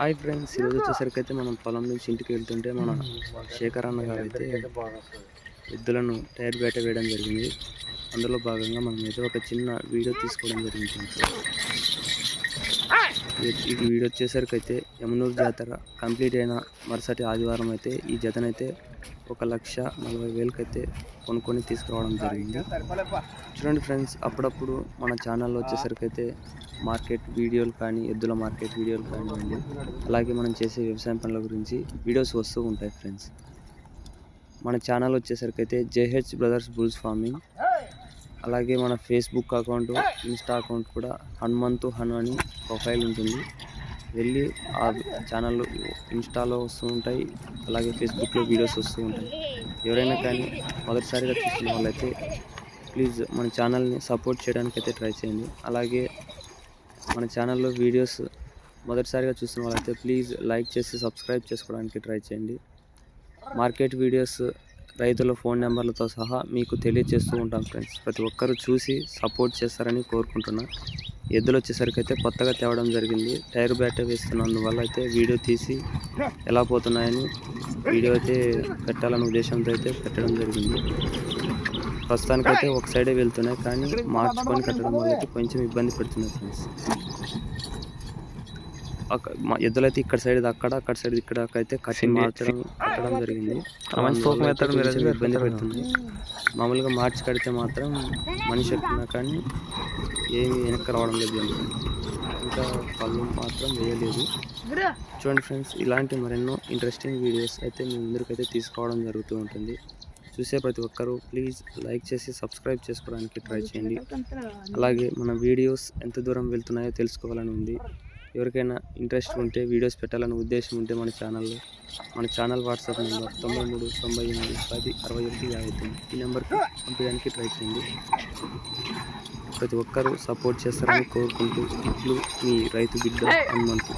Hi friends ఈరోజు వచ్చేసరికి అయితే మనం పొలం నుంచి ఇంటికి వెళ్తుంటే మన శేఖర్ అన్న గారు అయితే ఎద్దులను టైర్ బయట వేయడం జరిగింది. అందులో భాగంగా మనం అయితే ఒక చిన్న వీడియో తీసుకోవడం జరిగింది. ఈ- వీడియో వచ్చేసరికి అయితే యమునూరు జాతర కంప్లీట్ అయిన మరుసటి ఆదివారం అయితే ఈ జతనైతే ఒక లక్ష నలభై వేలకైతే కొనుక్కొని తీసుకురావడం జరిగింది. చూడండి ఫ్రెండ్స్ అప్పుడప్పుడు మన ఛానల్లో వచ్చేసరికి అయితే మార్కెట్ వీడియోలు కానీ ఎద్దుల మార్కెట్ వీడియోలు కానివ్వండి అలాగే మనం చేసే వ్యవసాయం పనుల గురించి వీడియోస్ వస్తూ ఉంటాయి ఫ్రెండ్స్. మన ఛానల్ వచ్చేసరికి అయితే జేహెచ్ బ్రదర్స్ బుల్స్ ఫార్మింగ్. అలాగే మన ఫేస్బుక్ అకౌంట్ ఇన్స్టా అకౌంట్ కూడా హనుమంతు హను అని ప్రొఫైల్ ఉంటుంది. వెళ్ళి ఆ ఛానల్ ఇన్స్టాలో వస్తూ ఉంటాయి అలాగే ఫేస్బుక్లో వీడియోస్ వస్తూ ఉంటాయి. ఎవరైనా కానీ మొదటిసారిగా చూసిన వాళ్ళైతే ప్లీజ్ మన ఛానల్ని సపోర్ట్ చేయడానికి అయితే ట్రై చేయండి. అలాగే మన ఛానల్లో వీడియోస్ మొదటిసారిగా చూసిన వాళ్ళైతే ప్లీజ్ లైక్ చేసి సబ్స్క్రైబ్ చేసుకోవడానికి ట్రై చేయండి. మార్కెట్ వీడియోస్ రైతుల ఫోన్ నెంబర్లతో సహా మీకు తెలియజేస్తూ ఉంటాం ఫ్రెండ్స్. ప్రతి ఒక్కరూ చూసి సపోర్ట్ చేస్తారని కోరుకుంటున్నా. ఎద్దులు వచ్చేసరికి అయితే కొత్తగా తేవడం జరిగింది. టైర్ బ్యాట్ వేస్తున్నందువల్ల అయితే వీడియో తీసి ఎలా పోతున్నాయని వీడియో అయితే పెట్టాలనే ఉద్దేశంతో అయితే పెట్టడం జరిగింది. ప్రస్తుతానికైతే ఒక సైడే వెళ్తున్నాయి కానీ మార్చుకొని కట్టడం వల్ల అయితే కొంచెం ఇబ్బంది పెడుతున్నాయి ఫ్రెండ్స్. ఎద్దులైతే ఇక్కడ సైడ్ అక్కడ అక్కడ సైడ్ ఇక్కడ అయితే కట్టి మార్చడం కట్టడం జరిగింది. ఇబ్బంది పెడుతుంది. మామూలుగా మార్చి కడితే మాత్రం మనిషి ఎక్కినా కానీ ఏమి వెనక్కి రావడం లేదు. ఇంకా పళ్ళు మాత్రం వేయలేదు. చూడండి ఫ్రెండ్స్ ఇలాంటి మరెన్నో ఇంట్రెస్టింగ్ వీడియోస్ అయితే మీ ముందరికైతే తీసుకోవడం జరుగుతూ ఉంటుంది. చూసే ప్రతి ఒక్కరూ ప్లీజ్ లైక్ చేసి సబ్స్క్రైబ్ చేసుకోవడానికి ట్రై చేయండి. అలాగే మన వీడియోస్ ఎంత దూరం వెళ్తున్నాయో తెలుసుకోవాలని ఉంది. ఎవరికైనా ఇంట్రెస్ట్ ఉంటే వీడియోస్ పెట్టాలని ఉద్దేశం ఉంటే మన ఛానల్లో మన ఛానల్ వాట్సాప్ నెంబర్ తొంభై మూడు తొంభై ఎనిమిది పది అరవై ఒకటి యాభై తొమ్మిది. ఈ నెంబర్కి పంపించడానికి ట్రై చేయండి. ప్రతి ఒక్కరూ సపోర్ట్ చేస్తారని కోరుకుంటూ ఇట్లు మీ రైతు బిడ్డ హనుమంతు.